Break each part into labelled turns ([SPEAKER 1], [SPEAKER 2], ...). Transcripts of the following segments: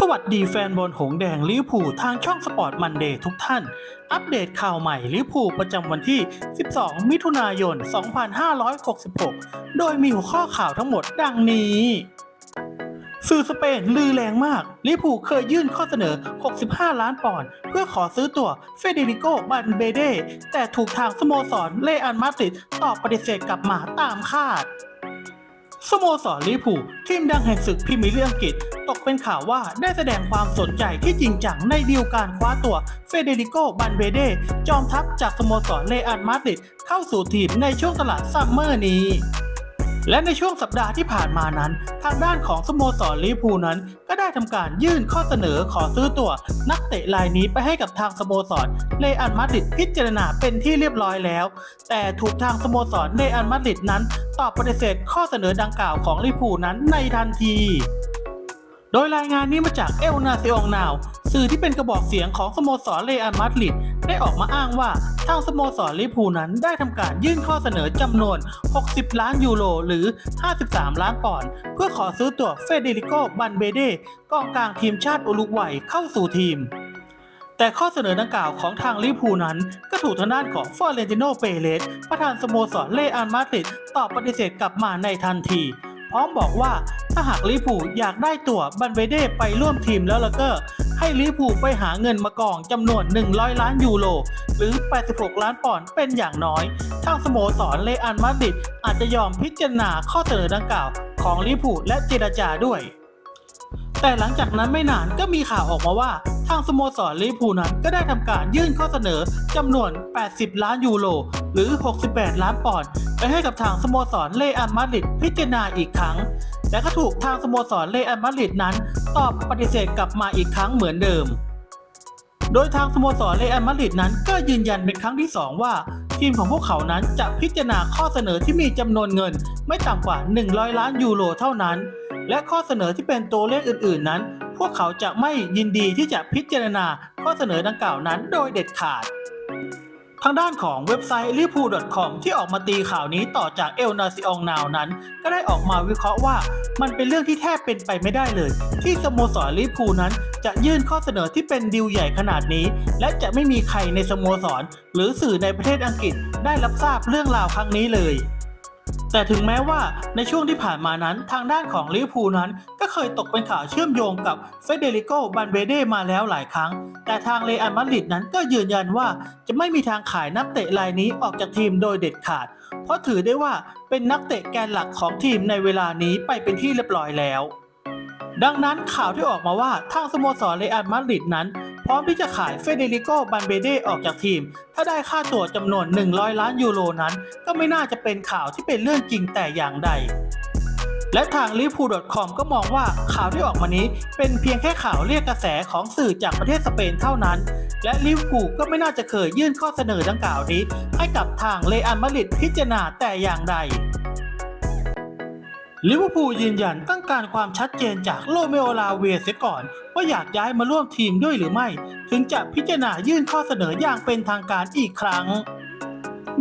[SPEAKER 1] สวัสดีแฟนบอลหงแดงลิเวอร์พูลทางช่องสปอร์ตมันเดย์ทุกท่าน อัปเดตข่าวใหม่ลิเวอร์พูลประจำวันที่ 12 มิถุนายน 2566 โดยมีหัวข้อข่าวทั้งหมดดังนี้ สื่อสเปนลือแรงมากลิเวอร์พูลเคยยื่นข้อเสนอ 65 ล้านปอนด์เพื่อขอซื้อตัวเฟเดริโกบันเบเดแต่ถูกทางสโมสรเลอันมาดริดตอบปฏิเสธกลับมาตามคาด สโมสรลิเวอร์พูลทีมดังแห่งศึกพรีเมียร์ลีกอังกฤษ ตกเป็นข่าวว่าได้แสดงความสนใจที่จริงจังในดีลการคว้าตัวเฟเดริโกบันเบเด จอมทัพจากสโมสรเลอันมาดริดเข้าสู่ทีมในช่วงตลาดซัมเมอร์นี้ และในช่วงสัปดาห์ที่ผ่านมานั้น ทางด้านของสโมสรลิเวอร์พูลนั้น ก็ได้ทำการยื่นข้อเสนอขอซื้อตัว นักเตะรายนี้ไปให้กับทางสโมสรเลอันมาดริดพิจารณาเป็นที่เรียบร้อยแล้ว แต่ถูกทางสโมสรเลอันมาดริดนั้น ตอบปฏิเสธข้อเสนอดังกล่าวของลิเวอร์พูลนั้นในทันที โดยรายงานนี้มาจากเอลนาซิองนาวสื่อที่เป็นกระบอกเสียงของสโมสรเรอัลมาดริดได้ออกมาอ้างว่า ทางสโมสรลิพูนั้นได้ทำการยื่นข้อเสนอจำนวน 60 ล้านยูโรหรือ 53 ล้านปอนด์เพื่อขอซื้อตัวเฟเดริโกบันเบเดกองกลางทีมชาติอุรุกวัยเข้าสู่ทีมแต่ข้อเสนอดังกล่าวของทางลิพูนั้น ก็ถูกทางด้านของฟอร์เรนติโนเปเรสประธานสโมสรเลอัลมาดริดตอบปฏิเสธกลับมาในทันที พร้อมบอกว่าถ้าหากลิปูอยากได้ตัวบันเวเดไปร่วมทีมแล้วล่ะก็ ให้ลิปูไปหาเงินมากองจำนวน 100 ล้านยูโรหรือ 86 ล้านปอนด์เป็นอย่างน้อย ทางสโมสรเลอันมาดริดอาจจะยอมพิจารณาข้อเสนอดังกล่าว ของลิปูและเจรจาด้วย แต่หลังจากนั้นไม่นานก็มีข่าวออกมาว่า ทางสโมสรลิเวอร์พูลนั้นก็ได้ทำการยื่นข้อเสนอจำนวน 80 ล้านยูโรหรือ 68 ล้านปอนด์ไปให้กับทางสโมสรเลอัลมาดริดพิจารณาอีกครั้งแต่ก็ถูกทางสโมสรเลอัลมาดริดนั้น ตอบปฏิเสธกลับมาอีกครั้งเหมือนเดิม โดยทางสโมสรเรอัลมาดริดนั้นก็ยืนยันเป็นครั้งที่ 2 ว่าทีมของพวกเขานั้นจะพิจารณาข้อเสนอที่มีจำนวนเงิน ไม่ต่ำกว่า 100 ล้านยูโรเท่านั้น และข้อเสนอที่เป็นตัวเลขอื่น ๆ นั้น พวกเขาจะไม่ยินดีที่จะพิจารณาข้อเสนอดังกล่าวนั้นโดยเด็ดขาด ทางด้านของเว็บไซต์ l i v e r p o o l c o m ที่ออกมาตีข่าวนี้ต่อจากเอลนาซิองนาวนั้น ก็ได้ออกมาวิเคราะห์ว่ามันเป็นเรื่องที่แทบเป็นไปไม่ได้เลย ที่สโมสรลิเวอร์พูลนั้นจะยื่นข้อเสนอที่เป็นดีลใหญ่ขนาดนี้ และจะไม่มีใครในสโมสร หรือสื่อในประเทศอังกฤษได้รับทราบเรื่องราวครั้งนี้เลย แต่ถึงแม้ว่าในช่วงที่ผ่านมานั้นทางด้านของลิเวอร์พูลนั้น ก็เคยตกเป็นข่าวเชื่อมโยงกับเฟเดริโกบันเบเดมาแล้วหลายครั้ง แต่ทางเรอัลมาดริดนั้นก็ยืนยันว่าจะไม่มีทางขายนักเตะรายนี้ออกจากทีมโดยเด็ดขาด เพราะถือได้ว่าเป็นนักเตะแกนหลักของทีมในเวลานี้ไปเป็นที่เรียบร้อยแล้ว ดังนั้นข่าวที่ออกมาว่าทางสโมสรเรอัลมาดริดนั้น พร้อมที่จะขายเฟเดริโกบันเบเดออกจากทีม ถ้าได้ค่าตัวจำนวน 100 ล้านยูโรนั้น ก็ไม่น่าจะเป็นข่าวที่เป็นเรื่องจริงแต่อย่างใดและทาง l i v e r p o o l c o m ก็มองว่าข่าวที่ออกมานี้เป็นเพียงแค่ข่าวเรียกกระแสของสื่อจากประเทศสเปนเท่านั้น และลิเวอร์พูลก็ไม่น่าจะเคยยื่นข้อเสนอดังกล่าวนี้ ให้กับทางเรอัลมาดริดพิจารณาแต่อย่างใด ลิเวอร์พูลยืนยันต้องการความชัดเจนจากโรเมโอลาเวียเสียก่อน ว่าอยากย้ายมาร่วมทีมด้วยหรือไม่ ถึงจะพิจารณายื่นข้อเสนออย่างเป็นทางการอีกครั้ง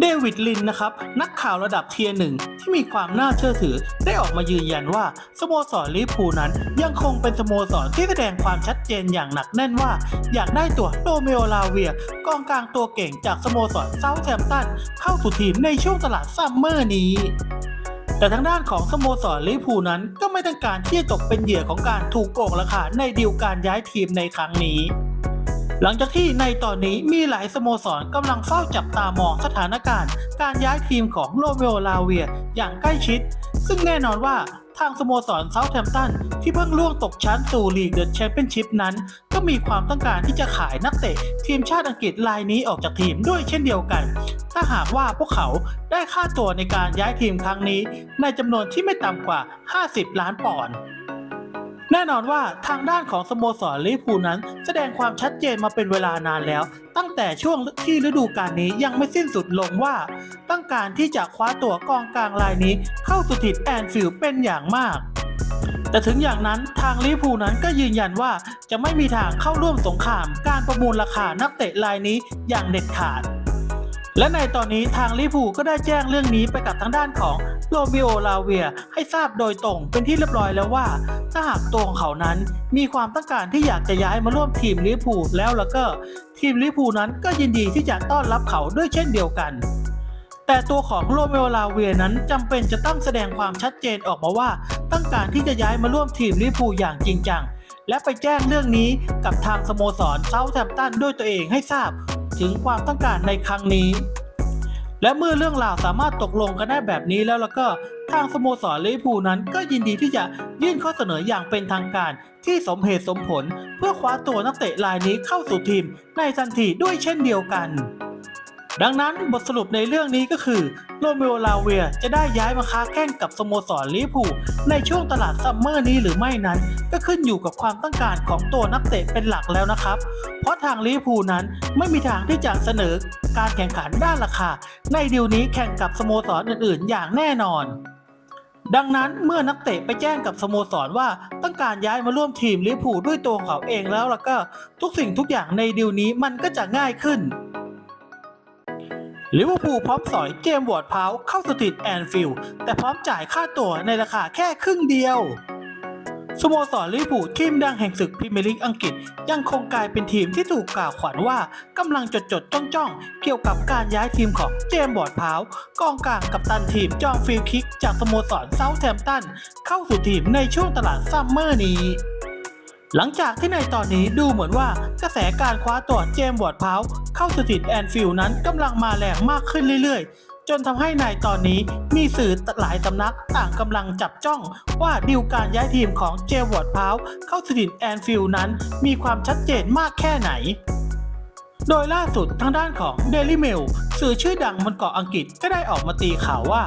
[SPEAKER 1] เดวิดลินนะครับ นักข่าวระดับเทียร์หนึ่งที่มีความน่าเชื่อถือ ได้ออกมายืนยันว่า สโมสรลิพูนั้น ยังคงเป็นสโมสรที่แสดงความชัดเจนอย่างหนักแน่นว่า อยากได้ตัวโรเมโอลาเวียกองกลางตัวเก่งจากสโมสรเซาท์แฮมป์ตันเข้าสู่ทีมในช่วงตลาดซัมเมอร์นี้ แต่ทางด้านของสโมสรลิพูนั้นก็ไม่ต้องการที่จะตกเป็นเหยื่อของการถูกโกงราคาในดีลการย้ายทีมในครั้งนี้ หลังจากที่ในตอนนี้มีหลายสโมสรกำลังเฝ้าจับตามองสถานการณ์ การย้ายทีมของโรเมโอลาเวียอย่างใกล้ชิด ซึ่งแน่นอนว่าางสโมสรเซาท์แฮมป์ตันที่เพิ่งล่วงตกชั้นสู่ลีกเดอะแชมเปี้ยนชิพนั้น ก็มีความต้องการที่จะขายนักเตะ ทีมชาติอังกฤษรายนี้ออกจากทีมด้วยเช่นเดียวกัน ถ้าหากว่าพวกเขาได้ค่าตัวในการย้ายทีมครั้งนี้ ในจำนวนที่ไม่ต่ำกว่า 50 ล้านปอนด์ แน่นอนว่าทางด้านของสโมสรลิพูนั้น แสดงความชัดเจนมาเป็นเวลานานแล้ว ตั้งแต่ช่วงที่ฤดูกาลนี้ยังไม่สิ้นสุดลงว่า ต้องการที่จะคว้าตัวกองกลางรายนี้เข้าสู่ทิดแอนฟิลเป็นอย่างมากแต่ถึงอย่างนั้นทางลิพูนั้นก็ยืนยันว่าจะไม่มีทางเข้าร่วมสงคราม การประมูลราคานักเตะรายนี้อย่างเด็ดขาด และในตอนนี้ทางลิพูก็ได้แจ้งเรื่องนี้ไปกับทางด้านของโรมิโอลาเวียให้ทราบโดยตรงเป็นที่เรียบร้อยแล้วว่า ถ้าหากตัวของเขานั้นมีความต้องการที่อยากจะย้ายมาร่วมทีมลิพูแล้วแล้วก็ ทีมลิพูนั้นก็ยินดีที่จะต้อนรับเขาด้วยเช่นเดียวกัน แต่ตัวของโรเมโอลาเวียนั้นจำเป็นจะต้องแสดงความชัดเจนออกมาว่า ต้องการที่จะย้ายมาร่วมทีมลิพูอย่างจริงจังและไปแจ้งเรื่องนี้กับทางสโมสรเซาท์แฮมป์ตันด้วยตัวเองให้ทราบ ถึงความต้องการในครั้งนี้ และเมื่อเรื่องราวสามารถตกลงกันได้แบบนี้แล้วแล้วก็ทางสโมสรลิเวอร์พูลนั้นก็ยินดีที่จะยื่นข้อเสนออย่างเป็นทางการที่สมเหตุสมผล เพื่อคว้าตัวนักเตะรายนี้เข้าสู่ทีมในทันทีด้วยเช่นเดียวกัน ดังนั้นบทสรุปในเรื่องนี้ก็คือโรเมโอลาเวียจะได้ย้ายมาค้าแข่งกับสโมสรลิเวอร์พูลในช่วงตลาดซัมเมอร์นี้หรือไม่นั้น ก็ขึ้นอยู่กับความต้องการของตัวนักเตะเป็นหลักแล้วนะครับ เพราะทางลิเวอร์พูลนั้นไม่มีทางที่จะเสนอการแข่งขันด้านราคา ในดีลนี้แข่งกับสโมสรอื่นๆ อย่างแน่นอนดังนั้นเมื่อนักเตะไปแจ้งกับสโมสรว่าต้องการย้ายมาร่วมทีมลิเวอร์พูลด้วยตัวเขาเองแล้วแล้วก็ทุกสิ่งทุกอย่างในดีลนี้มันก็จะง่ายขึ้น ลิเวอร์พูลพร้อมสอยเจมวอร์ดพาวเข้าสถิตแอนฟิลด์แต่พร้อมจ่ายค่าตั๋วในราคาแค่ครึ่งเดียว สโมสรลิเวอร์พูลทีมดังแห่งศึกพรีเมียร์ลีกอังกฤษ ยังคงกลายเป็นทีมที่ถูกกล่าวขวัญว่ากำลังจดจดจ้องจ้องเกี่ยวกับการย้ายทีมของเจมบอร์ดพาวกองกลางกับตันทีมจอมฟรีคิก จากสโมสรเซาท์แฮมป์ตันเข้าสู่ทีมในช่วงตลาดซัมเมอร์นี้ หลังจากที่ในตอนนี้ดูเหมือนว่ากระแสการคว้าตัวเจมส์วอร์ดพาวเข้าสถิตแอนฟิลนั้นกำลังมาแรงมากขึ้นเรื่อยๆ จนทำให้ในตอนนี้มีสื่อหลายสำนักต่างกำลังจับจ้องว่าดีลการย้ายทีมของเจมส์วอร์ดพาวเข้าสถิตแอนฟิลนั้นมีความชัดเจนมากแค่ไหน โดยล่าสุดทางด้านของ Daily Mail สื่อชื่อดังบนเกาะอังกฤษก็ได้ออกมาตีข่าวว่า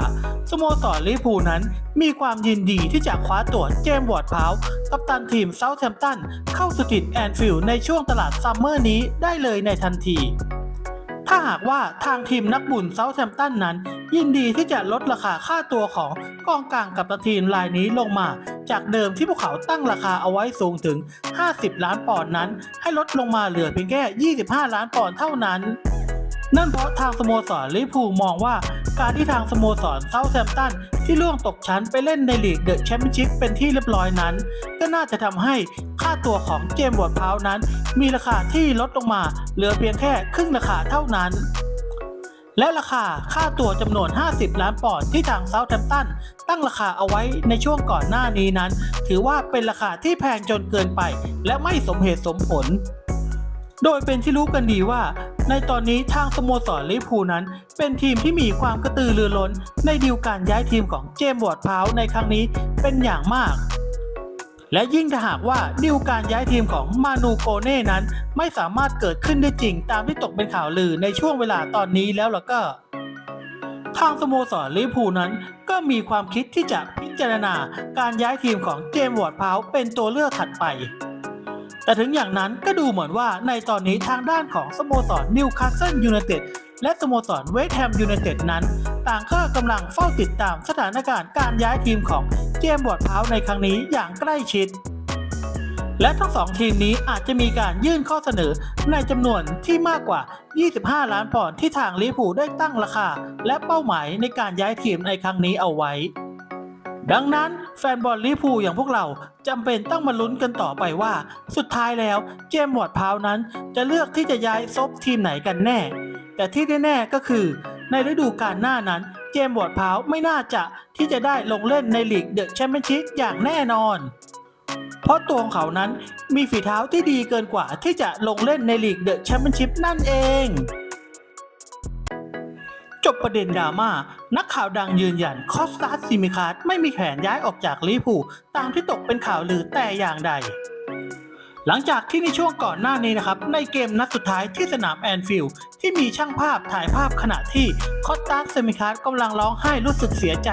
[SPEAKER 1] สโมสรลิเวอร์พูลนั้น มีความยินดีที่จะคว้าตัวเจมส์วอร์ดพาวกัปตันทีมเซาท์แฮมป์ตันเข้าสถิตแอนฟิลด์ในช่วงตลาดซัมเมอร์นี้ได้เลยในทันที ถ้าหากว่าทางทีมนักบุญเซาท์แฮมป์ตันนั้น ยินดีที่จะลดราคาค่าตัวของกองกลางกับตันทีมรายนี้ลงมา จากเดิมที่พวกเขาตั้งราคาเอาไว้สูงถึง 50 ล้านปอนด์นั้น ให้ลดลงมาเหลือเพียงแค่ 25 ล้านปอนด์เท่านั้น นั่นเพราะทางสโมสรลิเวอร์พูลมองว่าการที่ทางสโมสรเซาท์แฮมป์ตันที่ล่วงตกชั้นไปเล่นในลีกเดอะแชมเปี้ยนชิพเป็นที่เรียบร้อยนั้น ก็น่าจะทำให้ค่าตัวของเจมส์วอร์ดพาวนั้น มีราคาที่ลดลงมาเหลือเพียงแค่ครึ่งราคาเท่านั้น และราคาค่าตัวจำนวน 50 ล้านปอนด์ที่ทางเซาท์แฮมป์ตันตั้งราคาเอาไว้ในช่วงก่อนหน้านี้นั้น ถือว่าเป็นราคาที่แพงจนเกินไป และไม่สมเหตุสมผล โดยเป็นที่รู้กันดีว่า ในตอนนี้ทางสโมสรลิเวอร์พูลนั้น เป็นทีมที่มีความกระตือรือร้นในดีลการย้ายทีมของเจมส์วอร์ดพาวในครั้งนี้เป็นอย่างมาก และยิ่งถ้าหากว่าดีลการย้ายทีมของมานูโกเน่นั้น ไม่สามารถเกิดขึ้นได้จริงตามที่ตกเป็นข่าวลือในช่วงเวลาตอนนี้แล้วล่ะก็ทางสโมสรลิเวอร์พูลนั้น ก็มีความคิดที่จะพิจารณาการย้ายทีมของเจมส์วอร์ดพาวเป็นตัวเลือกถัดไป แต่ถึงอย่างนั้นก็ดูเหมือนว่าในตอนนี้ทางด้านของสโมสรนิวคาสเซิลยูไนเต็ด และสโมสรเวสต์แฮมยูไนเต็ดนั้น ต่างก็กำลังเฝ้าติดตามสถานการณ์การย้ายทีมของเจมส์วอร์ดพาวในครั้งนี้อย่างใกล้ชิด และทั้งสองทีมนี้อาจจะมีการยื่นข้อเสนอในจำนวนที่มากกว่า 25 ล้านปอนด์ที่ทางลิเวอร์พูลได้ตั้งราคา และเป้าหมายในการย้ายทีมในครั้งนี้เอาไว้ดังนั้นแฟนบอลลิเวอร์พูลอย่างพวกเราจำเป็นต้องมาลุ้นกันต่อไปว่า สุดท้ายแล้วเจมส์วอร์ดพาวนั้นจะเลือกที่จะย้ายซบทีมไหนกันแน่ แต่ที่แน่ๆก็คือ ในฤดูกาลหน้านั้น เจมส์วอร์ดพาวไม่น่าจะที่จะได้ลงเล่นในลีกเดอะแชมเปี้ยนชิพอย่างแน่นอน เพราะตัวของเขานั้นมีฝีเท้าที่ดีเกินกว่าที่จะลงเล่นในลีกเดอะแชมเปี้ยนชิพนั่นเอง จบประเด็นดราม่านักข่าวดังยืนยันคอสตาซิมิคาร์ไม่มีแผนย้ายออกจากลิเวอร์พูลตามที่ตกเป็นข่าวลือแต่อย่างใด หลังจากที่ในช่วงก่อนหน้านี้นะครับ ในเกมนัดสุดท้ายที่สนามแอนฟิลด์ที่มีช่างภาพถ่ายภาพขณะที่คอตตาซิมิคาร์กำลังร้องไห้รู้สึกเสียใจ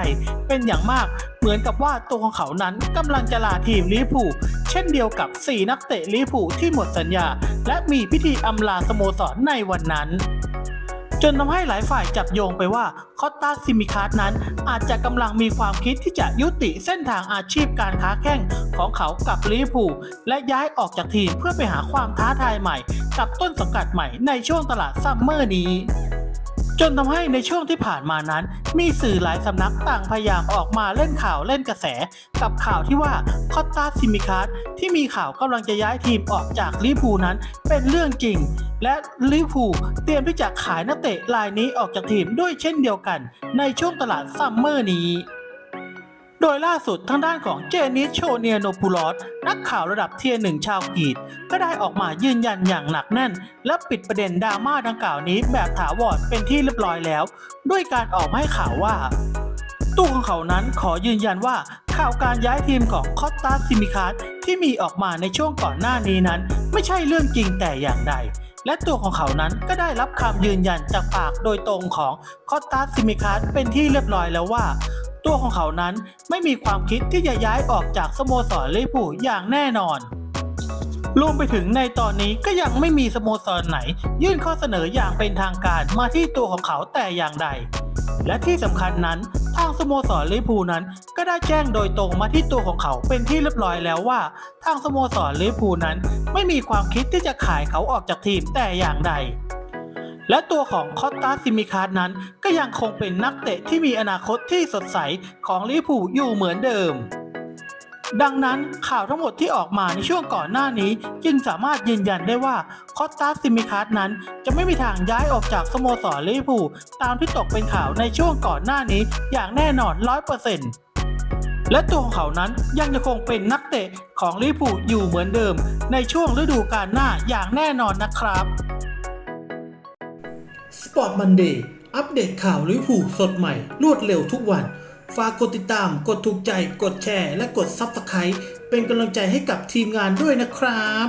[SPEAKER 1] เป็นอย่างมากเหมือนกับว่าตัวของเขานั้นกำลังจะลาทีมลิเวอร์พูลเช่นเดียวกับ 4 นักเตะลิเวอร์พูลที่หมดสัญญา และมีพิธีอำลาสโมสรในวันนั้น จนทำให้หลายฝ่ายจับโยงไปว่าคอตตาซิมิคาร์นั้น อาจจะกำลังมีความคิดที่จะยุติเส้นทางอาชีพการค้าแข่งของเขากับลิเวอร์พูลและย้ายออกจากทีมเพื่อไปหาความท้าทายใหม่ กับต้นสังกัดใหม่ในช่วงตลาดซัมเมอร์นี้ จนทำให้ในช่วงที่ผ่านมานั้น มีสื่อหลายสำนักต่างพยายามออกมาเล่นข่าวเล่นกระแส กับข่าวที่ว่าคอตตาซิมิคัสที่มีข่าวกำลังจะย้ายทีมออกจากลิพูนั้นเป็นเรื่องจริง และลิพูเตรียมที่จะขายนักเตะรายนี้ออกจากทีมด้วยเช่นเดียวกัน ในช่วงตลาดซัมเมอร์นี้ โดยล่าสุดทางด้านของเจนิสโชเนียโนปูลอสนักข่าวระดับเทียร์หนึ่งชาวกรีกก็ได้ออกมายืนยันอย่างหนักแน่น และปิดประเด็นดราม่าดังกล่าวนี้แบบถาวรเป็นที่เรียบร้อยแล้ว ด้วยการออกมาให้ข่าวว่าตู้ของเขานั้นขอยืนยันว่าข่าวการย้ายทีมของคอตตาซิมิคัสที่มีออกมาในช่วงก่อนหน้านี้นั้น ไม่ใช่เรื่องจริงแต่อย่างใด และตัวของเขานั้นก็ได้รับคำยืนยันจากปากโดยตรงของคอตตาซิมิคัสเป็นที่เรียบร้อยแล้วว่า ตัวของเขานั้นไม่มีความคิดที่จะย้ายออกจากสโมสรลิเวอร์พูลอย่างแน่นอนรวมไปถึงในตอนนี้ก็ยังไม่มีสโมสรไหน ยื่นข้อเสนออย่างเป็นทางการมาที่ตัวของเขาแต่อย่างใด และที่สำคัญนั้นทางสโมสรลิเวอร์พูลนั้นก็ได้แจ้งโดยตรงมาที่ตัวของเขาเป็นที่เรียบร้อยแล้วว่า ทางสโมสรลิเวอร์พูลนั้น ไม่มีความคิดที่จะขายเขาออกจากทีมแต่อย่างใด และตัวของคอตตาซิมิคาร์นั้น ก็ยังคงเป็นนักเตะที่มีอนาคตที่สดใสของลิเวอร์พูลอยู่เหมือนเดิม ดังนั้นข่าวทั้งหมดที่ออกมาในช่วงก่อนหน้านี้ จึงสามารถยืนยันได้ว่าคอตตาซิมิคาร์นั้น จะไม่มีทางย้ายออกจากสโมสรลิเวอร์พูลตามที่ตกเป็นข่าวในช่วงก่อนหน้านี้อย่างแน่นอน100%และตัวของเขานั้นยังจะคงเป็นนักเตะของลิเวอร์พูลอยู่เหมือนเดิม ในช่วงฤดูกาลหน้าอย่างแน่นอนนะครับ Sport Monday อัปเดตข่าวลิเวอร์พูลสดใหม่ รวดเร็วทุกวัน ฝากกดติดตาม กดถูกใจ กดแชร์ และกด Subscribe เป็นกำลังใจให้กับทีมงานด้วยนะครับ